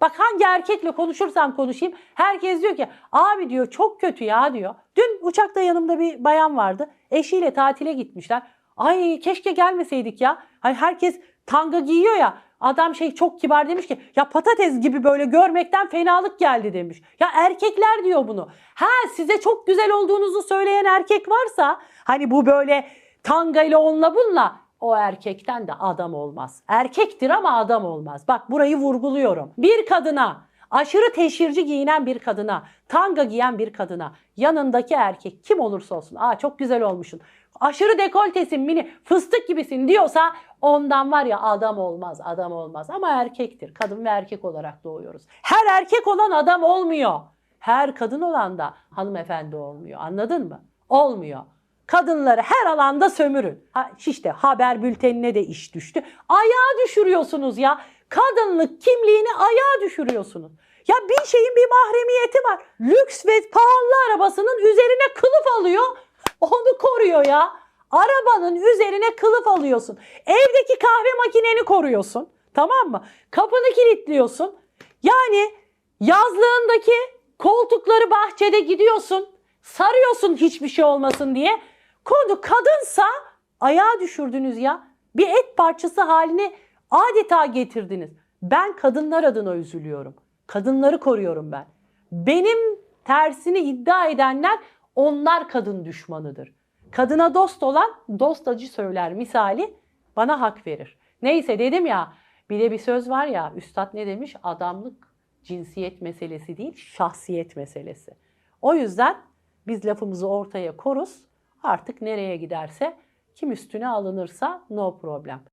Bak hangi erkekle konuşursam konuşayım herkes diyor ki abi diyor çok kötü ya diyor. Dün uçakta yanımda bir bayan vardı. Eşiyle tatile gitmişler. Ay keşke gelmeseydik ya. Hani herkes tanga giyiyor ya. Adam şey çok kibar demiş ki ya patates gibi böyle görmekten fenalık geldi demiş. Ya erkekler diyor bunu. Ha size çok güzel olduğunuzu söyleyen erkek varsa hani bu böyle tanga ile onunla bununla o erkekten de adam olmaz. Erkektir ama adam olmaz. Bak burayı vurguluyorum. Bir kadına aşırı teşhirci giyinen bir kadına, tanga giyen bir kadına yanındaki erkek kim olursa olsun aa çok güzel olmuşsun. Aşırı dekoltesin mini fıstık gibisin diyorsa ondan var ya adam olmaz adam olmaz ama erkektir. Kadın ve erkek olarak doğuyoruz. Her erkek olan adam olmuyor. Her kadın olan da hanımefendi olmuyor anladın mı? Olmuyor. Kadınları her alanda sömürün. Ha, işte haber bültenine de iş düştü. Ayağa düşürüyorsunuz ya. Kadınlık kimliğini ayağa düşürüyorsunuz. Ya bir şeyin bir mahremiyeti var. Lüks ve pahalı arabasının üzerine kılıf alıyor. Onu koruyor ya. Arabanın üzerine kılıf alıyorsun. Evdeki kahve makineni koruyorsun. Tamam mı? Kapını kilitliyorsun. Yani yazlığındaki koltukları bahçede gidiyorsun. Sarıyorsun hiçbir şey olmasın diye. Konu kadınsa ayağa düşürdünüz ya. Bir et parçası haline adeta getirdiniz. Ben kadınlar adına üzülüyorum. Kadınları koruyorum ben. Benim tersini iddia edenler onlar kadın düşmanıdır. Kadına dost olan dost acı söyler misali bana hak verir. Neyse dedim ya bir de bir söz var ya üstad ne demiş? Adamlık cinsiyet meselesi değil şahsiyet meselesi. O yüzden biz lafımızı ortaya koruz. Artık nereye giderse kim üstüne alınırsa no problem.